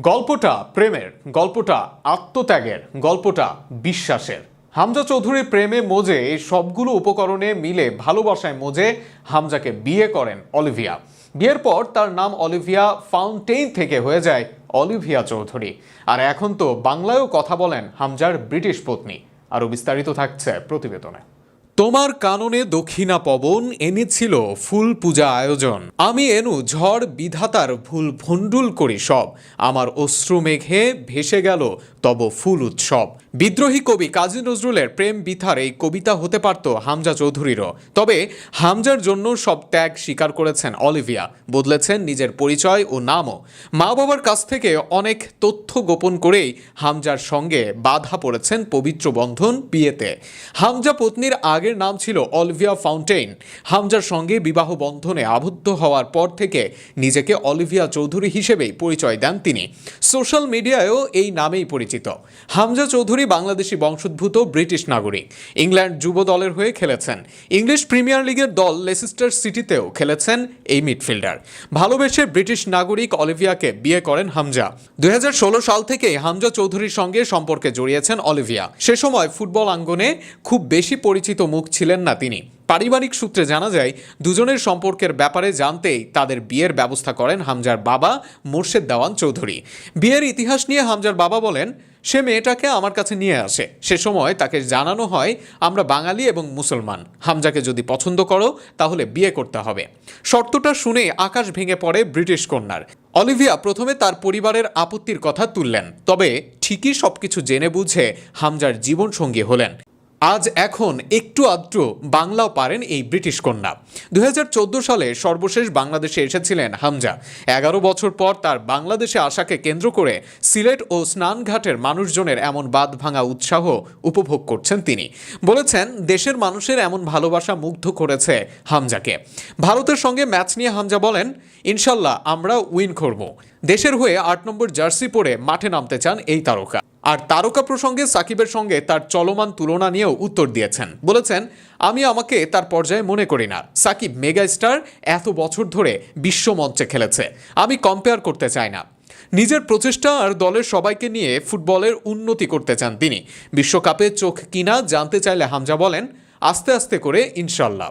গল্পটা প্রেমের, গল্পটা আত্মত্যাগের, গল্পটা বিশ্বাসের। হামজা চৌধুরীর প্রেমে মোজে এই সবগুলো উপকরণে মিলে ভালোবাসায় মোজে হামজাকে বিয়ে করেন অলিভিয়া। বিয়ের পর তার নাম অলিভিয়া ফাউন্টেইন থেকে হয়ে যায় অলিভিয়া চৌধুরী। আর এখন তো বাংলায়ও কথা বলেন হামজার ব্রিটিশ পত্নী। আরও বিস্তারিত থাকছে প্রতিবেদনে। তোমার কাননে দক্ষিণা পবন, এনেছিল ফুল পূজা আয়োজন। আমি এনু ঝড় বিধাতার ভুল ভণ্ডুল করি সব। আমার অশ্রু মেঘে ভেসে গেল তব ফুল উৎসব। বিদ্রোহী কবি কাজী নজরুলের প্রেম বিথার এই কবিতা হতে পারত হামজা চৌধুরীরও। তবে হামজার জন্য সব ত্যাগ স্বীকার করেছেন অলিভিয়া। বদলেছেন নিজের পরিচয় ও নামও। মা বাবার কাছ থেকে অনেক তথ্য গোপন করেই হামজার সঙ্গে বাধা পড়েছেন পবিত্র বন্ধন বিয়েতে। হামজা পত্নীর আগের নাম ছিল অলিভিয়া ফাউন্টেইন। হামজার সঙ্গে বিবাহ বন্ধনে আবদ্ধ হওয়ার পর থেকে নিজেকে অলিভিয়া চৌধুরী হিসেবেই পরিচয় দেন তিনি। সোশ্যাল মিডিয়ায়ও এই নামেই পরিচিত। হামজা চৌধুরী বাংলাদেশি বংশোদ্ভূত ব্রিটিশ নাগরিক। ইংল্যান্ড যুব দলের হয়ে খেলেছেন। ইংলিশ প্রিমিয়ার লিগের দল লেসেস্টার সিটিতেও খেলেছেন এই মিডফিল্ডার। ভালোবেসে ব্রিটিশ নাগরিক অলিভিয়াকে বিয়ে করেন হামজা। দুই হাজার ষোলো সাল থেকে হামজা চৌধুরীর সঙ্গে সম্পর্কে জড়িয়েছেন অলিভিয়া। সে সময় ফুটবল আঙ্গনে খুব বেশি পরিচিত মুখ ছিলেন না তিনি। পারিবারিক সূত্রে জানা যায়, দুজনের সম্পর্কের ব্যাপারে জানতেই তাদের বিয়ের ব্যবস্থা করেন হামজার বাবা মোর্শেদ দেওয়ান চৌধুরী। বিয়ের ইতিহাস নিয়ে হামজার বাবা বলেন, সে মেয়েটাকে আমার কাছে নিয়ে আসে। সে সময় তাকে জানানো হয়, আমরা বাঙালি এবং মুসলমান। হামজাকে যদি পছন্দ করো, তাহলে বিয়ে করতে হবে। শর্তটা শুনে আকাশ ভেঙে পড়ে ব্রিটিশ কন্যার। অলিভিয়া প্রথমে তার পরিবারের আপত্তির কথা তুললেন, তবে ঠিকই সবকিছু জেনে বুঝে হামজার জীবনসঙ্গী হলেন। আজ এখন একটু আদ্র বাংলাও পারেন এই ব্রিটিশ কন্যা। দুই হাজার চোদ্দ সালে সর্বশেষ বাংলাদেশে এসেছিলেন হামজা। এগারো বছর পর তার বাংলাদেশে আসাকে কেন্দ্র করে সিলেট ও স্নানঘাটের মানুষজনের এমন বাদ ভাঙা উৎসাহ উপভোগ করছেন তিনি। বলেছেন, দেশের মানুষের এমন ভালোবাসা মুগ্ধ করেছে হামজাকে। ভারতের সঙ্গে ম্যাচ নিয়ে হামজা বলেন, ইনশাল্লাহ আমরা উইন করব। দেশের হয়ে আট নম্বর জার্সি পরে মাঠে নামতে চান এই তারকা। আর তারকা প্রসঙ্গে সাকিবের সঙ্গে তার চলমান তুলনা নিয়েও উত্তর দিয়েছেন। বলেছেন, আমি আমাকে তার পর্যায়ে মনে করি না। সাকিব মেগা স্টার এত বছর ধরে বিশ্বমঞ্চে খেলেছে। আমি কম্পেয়ার করতে চাই না। নিজের প্রচেষ্টা আর দলের সবাইকে নিয়ে ফুটবলের উন্নতি করতে চান তিনি। বিশ্বকাপে চোখ কিনা জানতে চাইলে হামজা বলেন, আস্তে আস্তে করে ইনশাল্লাহ